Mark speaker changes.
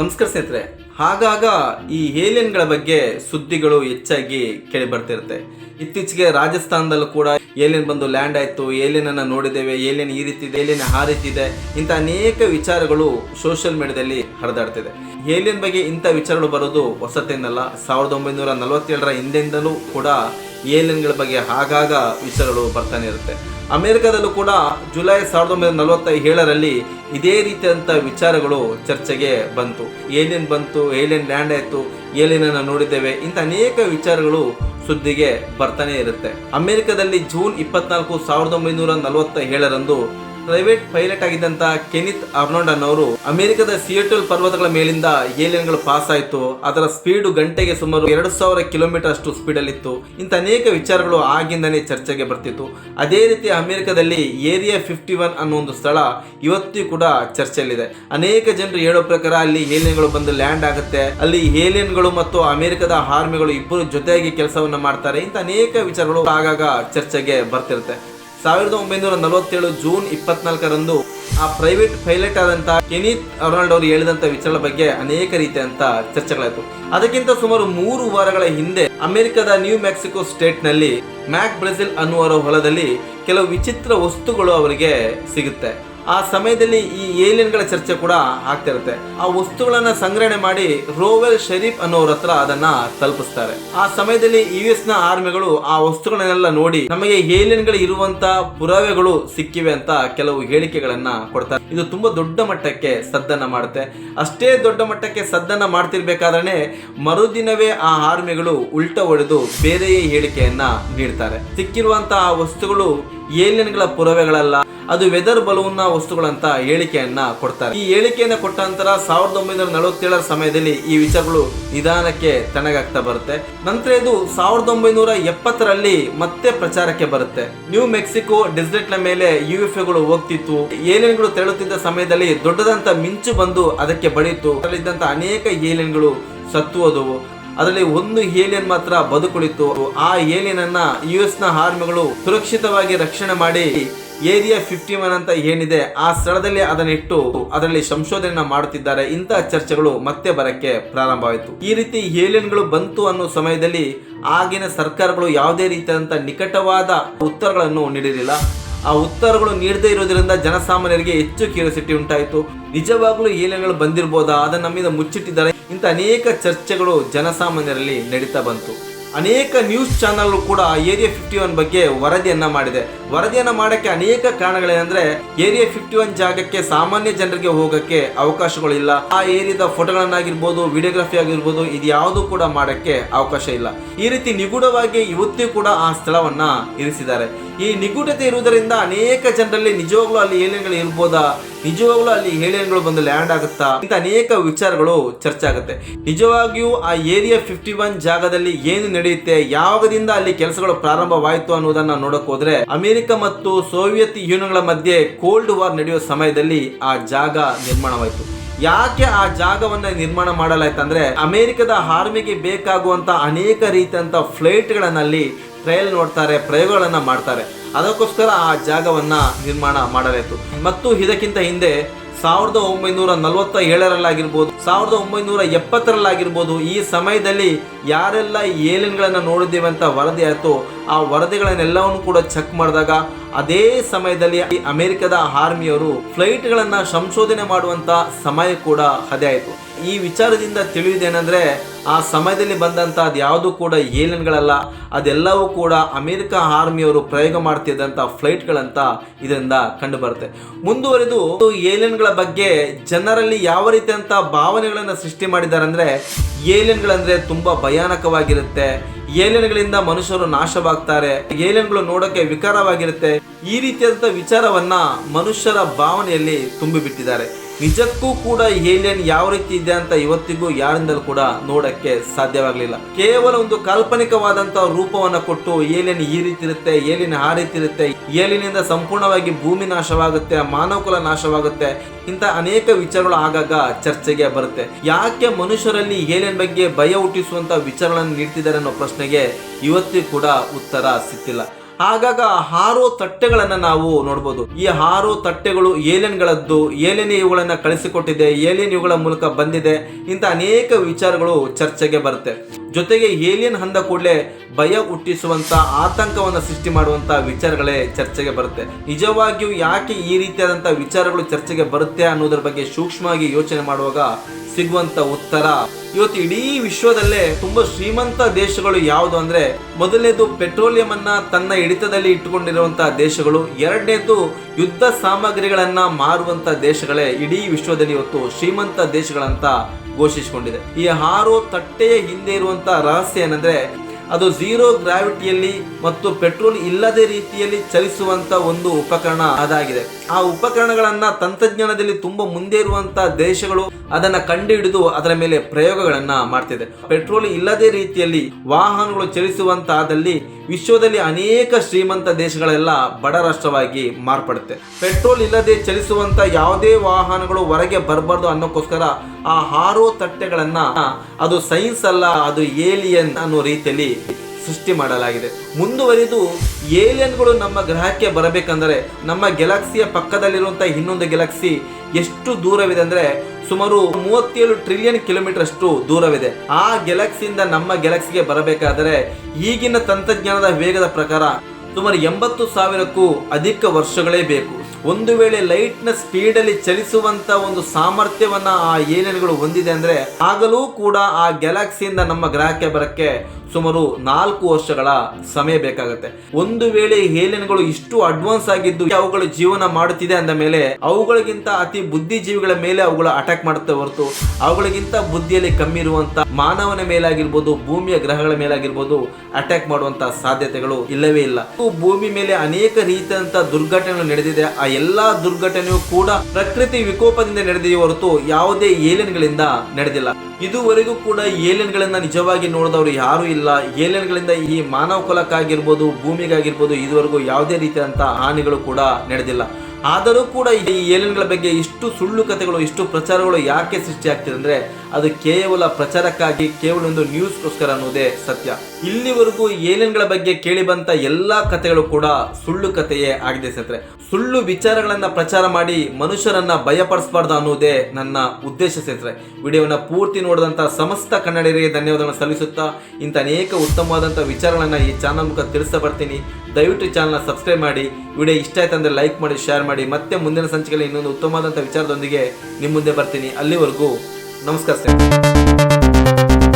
Speaker 1: ನಮಸ್ಕಾರ ಸ್ನೇಹಿತರೆ. ಹಾಗಾಗ ಈ ಏಲಿಯನ್ಗಳ ಬಗ್ಗೆ ಸುದ್ದಿಗಳು ಹೆಚ್ಚಾಗಿ ಕೇಳಿ ಬರ್ತಿರುತ್ತೆ. ಇತ್ತೀಚೆಗೆ ರಾಜಸ್ಥಾನದಲ್ಲೂ ಕೂಡ ಏಲಿಯನ್ ಬಂದು ಲ್ಯಾಂಡ್ ಆಯ್ತು. ಏಲಿಯನ್ ಅನ್ನ ನೋಡಿದ್ದೇವೆ. ಏಲಿಯನ್ ಈ ರೀತಿ ಇದೆ, ಏಲಿಯನ್ ಆ ರೀತಿ ಇದೆ. ಇಂಥ ಅನೇಕ ವಿಚಾರಗಳು ಸೋಷಿಯಲ್ ಮೀಡಿಯಾದಲ್ಲಿ ಹರಿದಾಡ್ತಿದೆ. ಏಲಿಯನ್ ಬಗ್ಗೆ ಇಂಥ ವಿಚಾರಗಳು ಬರೋದು ಹೊಸತೇನಲ್ಲ ಸಾವಿರದ ಒಂಬೈನೂರ ನಲವತ್ತೇಳರ ಹಿಂದೆಯಿಂದಲೂ ಕೂಡ ಏಲಿಯನ್ಗಳ ಬಗ್ಗೆ ಆಗಾಗ ವಿಚಾರಗಳು ಬರ್ತಾನೆ ಇರುತ್ತೆ. ಅಮೆರಿಕದಲ್ಲೂ ಕೂಡ ಜುಲೈ ಸಾವಿರದ ಒಂಬೈನೂರ ನಲವತ್ತ ಏಳರಲ್ಲಿ ಇದೇ ರೀತಿಯಾದಂಥ ವಿಚಾರಗಳು ಚರ್ಚೆಗೆ ಬಂತು. ಏಲಿಯನ್ ಬಂತು, ಏಲಿಯನ್ ಲ್ಯಾಂಡ್ ಆಯಿತು ಏಲಿಯನ್ ನೋಡಿದ್ದೇವೆ. ಇಂಥ ಅನೇಕ ವಿಚಾರಗಳು ಸುದ್ದಿಗೆ ಬರ್ತಾನೆ ಇರುತ್ತೆ. ಅಮೆರಿಕದಲ್ಲಿ ಜೂನ್ ಇಪ್ಪತ್ನಾಲ್ಕು ಸಾವಿರದ ಒಂಬೈನೂರ ನಲವತ್ತ ಏಳರಂದು ಪ್ರೈವೇಟ್ ಪೈಲಟ್ ಆಗಿದ್ದಂತ ಕೆನಿತ್ ಅರ್ನೋಂಡನ್ ಅವರು ಅಮೆರಿಕದ ಸಿಯಟಲ್ ಪರ್ವತಗಳ ಮೇಲಿಂದ ಏಲಿಯನ್ಗಳು ಪಾಸ್ ಆಯಿತು. ಅದರ ಸ್ಪೀಡ್ ಗಂಟೆಗೆ ಸುಮಾರು ಎರಡು ಸಾವಿರ ಕಿಲೋಮೀಟರ್ ಅಷ್ಟು ಸ್ಪೀಡ್ ಅಲ್ಲಿ ಇತ್ತು ಇಂಥ ಅನೇಕ ವಿಚಾರಗಳು ಆಗಿಂದನೇ ಚರ್ಚೆಗೆ ಬರ್ತಿತ್ತು. ಅದೇ ರೀತಿ ಅಮೆರಿಕದಲ್ಲಿ ಏರಿಯಾ ಫಿಫ್ಟಿ ಒನ್ ಅನ್ನೋ ಒಂದು ಸ್ಥಳ ಇವತ್ತಿಗೂ ಕೂಡ ಚರ್ಚೆಯಲ್ಲಿದೆ. ಅನೇಕ ಜನರು ಹೇಳೋ ಪ್ರಕಾರ ಅಲ್ಲಿ ಏಲಿಯನ್ಗಳು ಬಂದು ಲ್ಯಾಂಡ್ ಆಗುತ್ತೆ. ಅಲ್ಲಿ ಏಲಿಯನ್ಗಳು ಮತ್ತು ಅಮೆರಿಕದ ಆರ್ಮಿಗಳು ಇಬ್ಬರು ಜೊತೆಯಾಗಿ ಕೆಲಸವನ್ನ ಮಾಡ್ತಾರೆ. ಇಂಥ ಅನೇಕ ವಿಚಾರಗಳು ಆಗಾಗ ಚರ್ಚೆಗೆ ಬರ್ತಿರುತ್ತೆ. ಸಾವಿರದ ಒಂಬೈನೂರ ನಲವತ್ತೇಳು ಜೂನ್ ಇಪ್ಪತ್ನಾಲ್ಕರಂದು ಆ ಪ್ರೈವೇಟ್ ಪೈಲಟ್ ಆದಂತ ಕೆನಿತ್ ಅರ್ನಾಲ್ಡ್ ಅವರು ಹೇಳಿದಂತ ವಿಚಾರದ ಬಗ್ಗೆ ಅನೇಕ ರೀತಿಯಂತ ಚರ್ಚೆಗಳಾಯಿತು. ಅದಕ್ಕಿಂತ ಸುಮಾರು ಮೂರು ವಾರಗಳ ಹಿಂದೆ ಅಮೆರಿಕದ ನ್ಯೂ ಮೆಕ್ಸಿಕೋ ಸ್ಟೇಟ್ನಲ್ಲಿ ಮ್ಯಾಕ್ ಬ್ರೆಜಿಲ್ ಅನ್ನುವರ ಹೊಲದಲ್ಲಿ ಕೆಲವು ವಿಚಿತ್ರ ವಸ್ತುಗಳು ಅವರಿಗೆ ಸಿಗುತ್ತೆ. ಆ ಸಮಯದಲ್ಲಿ ಈ ಏಲಿಯನ್ಗಳ ಚರ್ಚೆ ಕೂಡ ಆಗ್ತಿರುತ್ತೆ ಆ ವಸ್ತುಗಳನ್ನ ಸಂಗ್ರಹಣೆ ಮಾಡಿ ರೋವೆಲ್ ಶರೀಫ್ ಅನ್ನೋರ ಹತ್ರ ಅದನ್ನ ತಲುಪಿಸ್ತಾರೆ. ಆ ಸಮಯದಲ್ಲಿ ಯು ಎಸ್ನ ಆರ್ಮಿಗಳು ಆ ವಸ್ತುಗಳನ್ನೆಲ್ಲ ನೋಡಿ ನಮಗೆ ಏಲಿಯನ್ಗಳು ಇರುವಂತ ಪುರಾವೆಗಳು ಸಿಕ್ಕಿವೆ ಅಂತ ಕೆಲವು ಹೇಳಿಕೆಗಳನ್ನ ಕೊಡ್ತಾರೆ. ಇದು ತುಂಬಾ ದೊಡ್ಡ ಮಟ್ಟಕ್ಕೆ ಸದ್ದನ್ನ ಮಾಡುತ್ತೆ. ಅಷ್ಟೇ ದೊಡ್ಡ ಮಟ್ಟಕ್ಕೆ ಸದ್ದನ್ನ ಮಾಡ್ತಿರ್ಬೇಕಾದ್ರೆ ಮರುದಿನವೇ ಆ ಆರ್ಮಿಗಳು ಉಲ್ಟ ಹೊಡೆದು ಬೇರೆಯೇ ಹೇಳಿಕೆಯನ್ನ ನೀಡ್ತಾರೆ. ಸಿಕ್ಕಿರುವಂತಹ ಆ ವಸ್ತುಗಳು ಏಲಿಯನ್ಗಳ ಪುರಾವೆಗಳಲ್ಲ ಅದು ವೆದರ್ ಬಲೂನ್ನ ವಸ್ತುಗಳಂತ ಹೇಳಿಕೆಯನ್ನ ಕೊಡ್ತಾರೆ. ಈ ಹೇಳಿಕೆಯನ್ನ ಕೊಟ್ಟ ನಂತರ ಸಾವಿರದ ಒಂಬೈನೂರ ನಲವತ್ತೇಳರ ಸಮಯದಲ್ಲಿ ಈ ವಿಚಾರಗಳು ನಿಧಾನಕ್ಕೆ ತಣ್ಣಗಾಗ್ತಾ ಬರುತ್ತೆ. ನಂತರ ಇದು ಸಾವಿರದ ಒಂಬೈನೂರ ಎಪ್ಪತ್ತರಲ್ಲಿ ಮತ್ತೆ ಪ್ರಚಾರಕ್ಕೆ ಬರುತ್ತೆ. ನ್ಯೂ ಮೆಕ್ಸಿಕೋ ಡೆಸರ್ಟ್ನ ಮೇಲೆ ಯು ಎಫ್ ಎಗಳು ಹೋಗ್ತಿತ್ತು. ಏಲಿಯನ್ಗಳು ತೆರಳುತ್ತಿದ್ದ ಸಮಯದಲ್ಲಿ ದೊಡ್ಡದಂತ ಮಿಂಚು ಬಂದು ಅದಕ್ಕೆ ಬಡಿಯಿತು. ಅದರಲ್ಲಿದ್ದಂತ ಅನೇಕ ಏಲಿಯನ್ಗಳು ಸತ್ತು ಹೋದವು ಅದರಲ್ಲಿ ಒಂದು ಏಲಿಯನ್ ಮಾತ್ರ ಬದುಕುಳಿತು. ಆ ಏಲಿಯನ್ ಅನ್ನ ಯು ಎಸ್ನ ಆರ್ಮಿಗಳು ಸುರಕ್ಷಿತವಾಗಿ ರಕ್ಷಣೆ ಮಾಡಿ ಏರಿಯಾ ಫಿಫ್ಟಿ ಒನ್ ಅಂತ ಏನಿದೆ, ಆ ಸ್ಥಳದಲ್ಲಿ ಅದನ್ನಿಟ್ಟು ಅದರಲ್ಲಿ ಸಂಶೋಧನೆ ಮಾಡುತ್ತಿದ್ದಾರೆ. ಇಂತಹ ಚರ್ಚೆಗಳು ಮತ್ತೆ ಬರಕ್ಕೆ ಪ್ರಾರಂಭವಾಯಿತು. ಈ ರೀತಿ ಏಲಿಯನ್ಗಳು ಬಂತು ಅನ್ನೋ ಸಮಯದಲ್ಲಿ ಆಗಿನ ಸರ್ಕಾರಗಳು ಯಾವುದೇ ರೀತಿಯಾದಂಥ ನಿಕಟವಾದ ಉತ್ತರಗಳನ್ನು ನೀಡಿರಲಿಲ್ಲ. ಆ ಉತ್ತರಗಳು ನೀಡದೇ ಇರೋದ್ರಿಂದ ಜನಸಾಮಾನ್ಯರಿಗೆ ಹೆಚ್ಚು ಕ್ಯೂರಿಯಾಸಿಟಿ ಉಂಟಾಯಿತು. ನಿಜವಾಗ್ಲೂ ಏಲಿಯನ್ಗಳು ಬಂದಿರಬಹುದಾ ಅದನ್ನ ನಮ್ಮಿಂದ ಮುಚ್ಚಿಟ್ಟಿದ್ದಾರೆ. ಇಂಥ ಅನೇಕ ಚರ್ಚೆಗಳು ಜನಸಾಮಾನ್ಯರಲ್ಲಿ ನಡೀತಾ ಬಂತು. ಅನೇಕ ನ್ಯೂಸ್ ಚಾನಲ್ ಕೂಡ ಏರಿಯಾ ಫಿಫ್ಟಿ ಒನ್ ಬಗ್ಗೆ ವರದಿಯನ್ನ ಮಾಡಿದೆ. ವರದಿಯನ್ನ ಮಾಡಕ್ಕೆ ಅನೇಕ ಕಾರಣಗಳೇನೆಂದ್ರೆ ಏರಿಯಾ ಫಿಫ್ಟಿ ಒನ್ ಜಾಗಕ್ಕೆ ಸಾಮಾನ್ಯ ಜನರಿಗೆ ಹೋಗಕ್ಕೆ ಅವಕಾಶಗಳಿಲ್ಲ. ಆ ಏರಿಯಾದ ಫೋಟೋಗಳನ್ನಾಗಿರ್ಬೋದು ವಿಡಿಯೋಗ್ರಫಿ ಆಗಿರ್ಬೋದು, ಇದು ಯಾವುದು ಕೂಡ ಮಾಡಕ್ಕೆ ಅವಕಾಶ ಇಲ್ಲ. ಈ ರೀತಿ ನಿಗೂಢವಾಗಿ ಇವತ್ತಿಗೂ ಕೂಡ ಆ ಸ್ಥಳವನ್ನ ಇರಿಸಿದ್ದಾರೆ. ಈ ನಿಗೂಢತೆ ಇರುವುದರಿಂದ ಅನೇಕ ಜನರಲ್ಲಿ ನಿಜವಾಗ್ಲೂ ಅಲ್ಲಿ ಏಲಿಯನ್ಗಳು ಇರ್ಬೋದಾ? ನಿಜವಾಗ್ಲೂ ಅಲ್ಲಿ ಏಲಿಯನ್ಗಳು ಬಂದು ಲ್ಯಾಂಡ್ ಆಗುತ್ತಾ? ಇಂಥ ಅನೇಕ ವಿಚಾರಗಳು ಚರ್ಚೆ ಆಗುತ್ತೆ. ನಿಜವಾಗಿಯೂ ಆ ಏರಿಯಾ ಫಿಫ್ಟಿ ಒನ್ ಜಾಗದಲ್ಲಿ ಏನು ನಡೆಯುತ್ತೆ? ಯಾವಾಗದಿಂದ ಅಲ್ಲಿ ಕೆಲಸಗಳು ಪ್ರಾರಂಭವಾಯಿತು ಅನ್ನೋದನ್ನ ನೋಡಕ್ ಹೋದ್ರೆ ಅಮೆರಿಕ ಮತ್ತು ಸೋವಿಯತ್ ಯೂನಿಯನ್ಗಳ ಮಧ್ಯೆ ಕೋಲ್ಡ್ ವಾರ್ ನಡೆಯುವ ಸಮಯದಲ್ಲಿ ಆ ಜಾಗ ನಿರ್ಮಾಣವಾಯಿತು. ಯಾಕೆ ಆ ಜಾಗವನ್ನ ನಿರ್ಮಾಣ ಮಾಡಲಾಯ್ತಂದ್ರೆ ಅಮೆರಿಕದ ಆರ್ಮಿಗೆ ಬೇಕಾಗುವಂತ ಅನೇಕ ರೀತಿಯಂತ ಫ್ಲೈಟ್ಗಳನ್ನಲ್ಲಿ ಟ್ರಯಲ್ ನೋಡ್ತಾರೆ, ಪ್ರಯೋಗಗಳನ್ನ ಮಾಡ್ತಾರೆ. ಅದಕ್ಕೋಸ್ಕರ ಆ ಜಾಗವನ್ನ ನಿರ್ಮಾಣ ಮಾಡಲಾಯಿತು. ಮತ್ತು ಇದಕ್ಕಿಂತ ಹಿಂದೆ ಸಾವಿರದ ಒಂಬೈನೂರ ನಲವತ್ತ ಏಳರಲ್ಲಾಗಿರ್ಬೋದು ಸಾವಿರದ ಒಂಬೈನೂರ ಎಪ್ಪತ್ತರಲ್ಲಾಗಿರ್ಬೋದು, ಈ ಸಮಯದಲ್ಲಿ ಯಾರೆಲ್ಲ ಏಲಿನ್ಗಳನ್ನು ನೋಡಿದ್ದೇವೆ ಅಂತ ವರದಿ ಆಯಿತು. ಆ ವರದಿಗಳನ್ನೆಲ್ಲವನ್ನು ಕೂಡ ಚೆಕ್ ಮಾಡಿದಾಗ ಅದೇ ಸಮಯದಲ್ಲಿ ಅಮೆರಿಕದ ಆರ್ಮಿಯವರು ಫ್ಲೈಟ್ಗಳನ್ನ ಸಂಶೋಧನೆ ಮಾಡುವಂತ ಸಮಯ ಕೂಡ ಅದೇ ಆಯಿತು. ಈ ವಿಚಾರದಿಂದ ತಿಳಿಯುವುದೇನೆಂದ್ರೆ ಆ ಸಮಯದಲ್ಲಿ ಬಂದಂತ ಅದು ಕೂಡ ಏಲಿಯನ್ಗಳಲ್ಲ, ಅದೆಲ್ಲವೂ ಕೂಡ ಅಮೆರಿಕ ಆರ್ಮಿಯವರು ಪ್ರಯೋಗ ಮಾಡ್ತಿದ್ದಂತ ಫ್ಲೈಟ್ಗಳಂತ ಇದರಿಂದ ಕಂಡು ಬರುತ್ತೆ ಮುಂದುವರೆದು, ಏಲಿಯನ್ಗಳ ಬಗ್ಗೆ ಜನರಲ್ಲಿ ಯಾವ ರೀತಿಯಂತ ಭಾವನೆಗಳನ್ನ ಸೃಷ್ಟಿ ಮಾಡಿದ್ದಾರೆ ಅಂದ್ರೆ ಏಲಿಯನ್ಗಳಂದ್ರೆ ತುಂಬಾ ಭಯಾನಕವಾಗಿರುತ್ತೆ. ಏಲಿಯನ್ಗಳಿಂದ ಮನುಷ್ಯರು ನಾಶವಾಗ್ತಾರೆ. ಏಲಿಯನ್ಗಳು ನೋಡೋಕೆ ವಿಕಾರವಾಗಿರುತ್ತೆ. ಈ ರೀತಿಯಾದಂಥ ವಿಚಾರವನ್ನ ಮನುಷ್ಯರ ಭಾವನೆಯಲ್ಲಿ ತುಂಬಿಬಿಟ್ಟಿದ್ದಾರೆ. ನಿಜಕ್ಕೂ ಕೂಡ ಏಲಿಯನ್ ಯಾವ ರೀತಿ ಇದೆ ಅಂತ ಇವತ್ತಿಗೂ ಯಾರಿಂದಲೂ ಕೂಡ ನೋಡಕ್ಕೆ ಸಾಧ್ಯವಾಗಲಿಲ್ಲ. ಕೇವಲ ಒಂದು ಕಾಲ್ಪನಿಕವಾದಂತ ರೂಪವನ್ನ ಕೊಟ್ಟು ಏಲಿಯನ್ ಈ ರೀತಿ ಇರುತ್ತೆ ಏಲಿಯನ್ ಆ ರೀತಿ ಇರುತ್ತೆ ಏಲಿಯನಿಂದ ಸಂಪೂರ್ಣವಾಗಿ ಭೂಮಿ ನಾಶವಾಗುತ್ತೆ, ಮಾನವಕುಲ ನಾಶವಾಗುತ್ತೆ, ಇಂಥ ಅನೇಕ ವಿಚಾರಗಳು ಆಗಾಗ ಚರ್ಚೆಗೆ ಬರುತ್ತೆ. ಯಾಕೆ ಮನುಷ್ಯರಲ್ಲಿ ಏಲಿಯನ್ ಬಗ್ಗೆ ಭಯ ಹುಟ್ಟಿಸುವಂತ ವಿಚಾರಗಳನ್ನು ನೀಡ್ತಿದ್ದಾರೆ ಅನ್ನೋ ಪ್ರಶ್ನೆಗೆ ಇವತ್ತಿಗೂ ಕೂಡ ಉತ್ತರ ಸಿಕ್ತಿಲ್ಲ ಆಗಾಗ ಹಾರೋ ತಟ್ಟೆಗಳನ್ನ ನಾವು ನೋಡಬಹುದು ಈ ಹಾರೋ ತಟ್ಟೆಗಳು ಏಲಿಯನ್ಗಳದ್ದು, ಏಲಿಯನ್ ಇವುಗಳನ್ನ ಕಳಿಸಿಕೊಟ್ಟಿದೆ, ಏಲಿಯನ್ ಇವುಗಳ ಮೂಲಕ ಬಂದಿದೆ ಇಂಥ ಅನೇಕ ವಿಚಾರಗಳು ಚರ್ಚೆಗೆ ಬರುತ್ತೆ. ಜೊತೆಗೆ ಏಲಿಯನ್ ಅಂದ ಕೂಡಲೇ ಭಯ ಹುಟ್ಟಿಸುವಂತ ಆತಂಕವನ್ನು ಸೃಷ್ಟಿ ಮಾಡುವಂತ ವಿಚಾರಗಳೇ ಚರ್ಚೆಗೆ ಬರುತ್ತೆ. ನಿಜವಾಗಿಯೂ ಯಾಕೆ ಈ ರೀತಿಯಾದಂಥ ವಿಚಾರಗಳು ಚರ್ಚೆಗೆ ಬರುತ್ತೆ ಅನ್ನೋದ್ರ ಬಗ್ಗೆ ಸೂಕ್ಷ್ಮವಾಗಿ ಯೋಚನೆ ಮಾಡುವಾಗ ಸಿಗುವಂತ ಉತ್ತರ. ಇವತ್ತು ಇಡೀ ವಿಶ್ವದಲ್ಲೇ ತುಂಬಾ ಶ್ರೀಮಂತ ದೇಶಗಳು ಯಾವುದು ಅಂದ್ರೆ ಮೊದಲನೇದು ಪೆಟ್ರೋಲಿಯಂ ಅನ್ನ ತನ್ನ ಹಿಡಿತದಲ್ಲಿ ಇಟ್ಟುಕೊಂಡಿರುವಂತಹ ದೇಶಗಳು, ಎರಡನೇದು ಯುದ್ಧ ಸಾಮಗ್ರಿಗಳನ್ನ ಮಾರುವಂತ ದೇಶಗಳೇ ಇಡೀ ವಿಶ್ವದಲ್ಲಿ ಇವತ್ತು ಶ್ರೀಮಂತ ದೇಶಗಳಂತ ಘೋಷಿಸಿಕೊಂಡಿದೆ. ಈ ಆರು ತಟ್ಟೆಯ ಹಿಂದೆ ಇರುವಂತಹ ರಹಸ್ಯ ಏನಂದ್ರೆ ಅದು ಝೀರೋ ಗ್ರಾವಿಟಿಯಲ್ಲಿ ಮತ್ತು ಪೆಟ್ರೋಲ್ ಇಲ್ಲದೆ ರೀತಿಯಲ್ಲಿ ಚಲಿಸುವಂತ ಒಂದು ಉಪಕರಣ ಅದಾಗಿದೆ. ಆ ಉಪಕರಣಗಳನ್ನ ತಂತ್ರಜ್ಞಾನದಲ್ಲಿ ತುಂಬಾ ಮುಂದೆ ಇರುವಂತ ದೇಶಗಳು ಅದನ್ನ ಕಂಡುಹಿಡಿದು ಅದರ ಮೇಲೆ ಪ್ರಯೋಗಗಳನ್ನ ಮಾಡ್ತಿದೆ. ಪೆಟ್ರೋಲ್ ಇಲ್ಲದೆ ರೀತಿಯಲ್ಲಿ ವಾಹನಗಳು ಚಲಿಸುವಂತಾದಲ್ಲಿ ವಿಶ್ವದಲ್ಲಿ ಅನೇಕ ಶ್ರೀಮಂತ ದೇಶಗಳೆಲ್ಲ ಬಡ ರಾಷ್ಟ್ರವಾಗಿ ಮಾರ್ಪಡುತ್ತೆ. ಪೆಟ್ರೋಲ್ ಇಲ್ಲದೆ ಚಲಿಸುವಂತ ಯಾವುದೇ ವಾಹನಗಳು ಹೊರಗೆ ಬರಬಾರ್ದು ಅನ್ನೋಕ್ಕೋಸ್ಕರ ಆ ಹಾರೋ ತಟ್ಟೆಗಳನ್ನ ಅದು ಸೈನ್ಸ್ ಅಲ್ಲ, ಅದು ಏಲಿಯನ್ ಅನ್ನೋ ರೀತಿಯಲ್ಲಿ ಸೃಷ್ಟಿ ಮಾಡಲಾಗಿದೆ. ಮುಂದುವರಿದು ಏಲಿಯನ್ಗಳು ನಮ್ಮ ಗ್ರಹಕ್ಕೆ ಬರಬೇಕಂದರೆ ನಮ್ಮ ಗ್ಯಾಲಕ್ಸಿಯ ಪಕ್ಕದಲ್ಲಿರುವಂಥ ಇನ್ನೊಂದು ಗ್ಯಾಲಕ್ಸಿ ಎಷ್ಟು ದೂರವಿದೆ ಅಂದರೆ ಸುಮಾರು ಮೂವತ್ತೇಳು ಟ್ರಿಲಿಯನ್ ಕಿಲೋಮೀಟರ್ ಅಷ್ಟು ದೂರವಿದೆ. ಆ ಗ್ಯಾಲಕ್ಸಿಯಿಂದ ನಮ್ಮ ಗ್ಯಾಲಕ್ಸಿಗೆ ಬರಬೇಕಾದರೆ ಈಗಿನ ತಂತ್ರಜ್ಞಾನದ ವೇಗದ ಪ್ರಕಾರ ಸುಮಾರು ಎಂಬತ್ತು ಸಾವಿರಕ್ಕೂ ಅಧಿಕ ವರ್ಷಗಳೇ ಬೇಕು. ಒಂದು ವೇಳೆ ಲೈಟ್ನ ಸ್ಪೀಡಲ್ಲಿ ಚಲಿಸುವಂತ ಒಂದು ಸಾಮರ್ಥ್ಯವನ್ನ ಆ ಏಲಿಯನ್ಗಳು ಹೊಂದಿದೆ ಅಂದ್ರೆ ಆಗಲೂ ಕೂಡ ಆ ಗ್ಯಾಲಕ್ಸಿಯಿಂದ ನಮ್ಮ ಗ್ರಹಕ್ಕೆ ಬರಕ್ಕೆ ಸುಮಾರು ನಾಲ್ಕು ವರ್ಷಗಳ ಸಮಯ ಬೇಕಾಗುತ್ತೆ. ಒಂದು ವೇಳೆ ಏಲಿಯನ್ಗಳು ಇಷ್ಟು ಅಡ್ವಾನ್ಸ್ ಆಗಿದ್ದು ಅವುಗಳು ಜೀವನ ಮಾಡುತ್ತಿದೆ ಅಂದ ಮೇಲೆ ಅವುಗಳಿಗಿಂತ ಅತಿ ಬುದ್ಧಿಜೀವಿಗಳ ಮೇಲೆ ಅವುಗಳು ಅಟ್ಯಾಕ್ ಮಾಡುತ್ತೆ ಹೊರತು ಅವುಗಳಿಗಿಂತ ಬುದ್ಧಿಯಲ್ಲಿ ಕಮ್ಮಿ ಇರುವಂತ ಮಾನವನ ಮೇಲಾಗಿರ್ಬೋದು ಭೂಮಿಯ ಗ್ರಹಗಳ ಮೇಲಾಗಿರ್ಬೋದು ಅಟ್ಯಾಕ್ ಮಾಡುವಂತ ಸಾಧ್ಯತೆಗಳು ಇಲ್ಲವೇ ಇಲ್ಲ. ಇವು ಭೂಮಿ ಮೇಲೆ ಅನೇಕ ರೀತಿಯಂತ ದುರ್ಘಟನೆಗಳು ನಡೆದಿದೆ. ಆ ಎಲ್ಲಾ ದುರ್ಘಟನೆಯು ಕೂಡ ಪ್ರಕೃತಿ ವಿಕೋಪದಿಂದ ನಡೆದಿದೆ ಹೊರತು ಯಾವುದೇ ಏಲಿಯನ್ಗಳಿಂದ ನಡೆದಿಲ್ಲ. ಇದುವರೆಗೂ ಕೂಡ ಏಲಿಯನ್ಗಳನ್ನ ನಿಜವಾಗಿ ನೋಡಿದವರು ಯಾರು ಇಲ್ಲ. ಏಲಿಯನ್ಗಳಿಂದ ಈ ಮಾನವ ಕುಲಕ್ಕಾಗಿರ್ಬೋದು, ಭೂಮಿಗಾಗಿರ್ಬೋದು ಇದುವರೆಗೂ ಯಾವುದೇ ರೀತಿಯಂತ ಹಾನಿಗಳು ಕೂಡ ನಡೆದಿಲ್ಲ. ಆದರೂ ಕೂಡ ಈ ಏಲಿಯನ್ಗಳ ಬಗ್ಗೆ ಇಷ್ಟು ಸುಳ್ಳು ಕಥೆಗಳು, ಇಷ್ಟು ಪ್ರಚಾರಗಳು ಯಾಕೆ ಸೃಷ್ಟಿ ಆಗ್ತಿದೆ ಅಂದ್ರೆ ಅದು ಕೇವಲ ಪ್ರಚಾರಕ್ಕಾಗಿ, ಕೇವಲ ಒಂದು ನ್ಯೂಸ್ಗೋಸ್ಕರ ಅನ್ನೋದೇ ಸತ್ಯ. ಇಲ್ಲಿವರೆಗೂ ಏಲಿಯನ್ಗಳ ಬಗ್ಗೆ ಕೇಳಿ ಬಂತ ಎಲ್ಲಾ ಕಥೆಗಳು ಕೂಡ ಸುಳ್ಳು ಕಥೆಯೇ ಆಗಿದೆ ಸತ್ರೆ ಸುಳ್ಳು ವಿಚಾರಗಳನ್ನ ಪ್ರಚಾರ ಮಾಡಿ ಮನುಷ್ಯರನ್ನ ಭಯಪಡಿಸಬಾರ್ದು ಅನ್ನೋದೇ ನನ್ನ ಉದ್ದೇಶ ಸೇತ್ರೆ ವಿಡಿಯೋವನ್ನ ಪೂರ್ತಿ ನೋಡಿದಂತ ಸಮಸ್ತ ಕನ್ನಡಿಗರಿಗೆ ಧನ್ಯವಾದಗಳನ್ನು ಸಲ್ಲಿಸುತ್ತಾ, ಇಂಥ ಅನೇಕ ಉತ್ತಮವಾದಂಥ ವಿಚಾರಗಳನ್ನ ಈ ಚಾನಲ್ ಮುಖ ತಿಳಿಸ್ತಾ ಬರ್ತೀನಿ. ದಯವಿಟ್ಟು ಚಾನಲ್ನ ಸಬ್ಸ್ಕ್ರೈಬ್ ಮಾಡಿ, ವಿಡಿಯೋ ಇಷ್ಟ ಆಯ್ತು ಅಂದ್ರೆ ಲೈಕ್ ಮಾಡಿ ಶೇರ್ ಮಾಡಿ. ಮತ್ತೆ ಮುಂದಿನ ಸಂಚಿಕೆಯಲ್ಲಿ ಇನ್ನೊಂದು ಉತ್ತಮವಾದಂಥ ವಿಚಾರದೊಂದಿಗೆ ನಿಮ್ಮ ಮುಂದೆ ಬರ್ತೀನಿ. ಅಲ್ಲಿವರೆಗೂ ನಮಸ್ಕಾರ ಸ್ನೇಹಿತರೆ.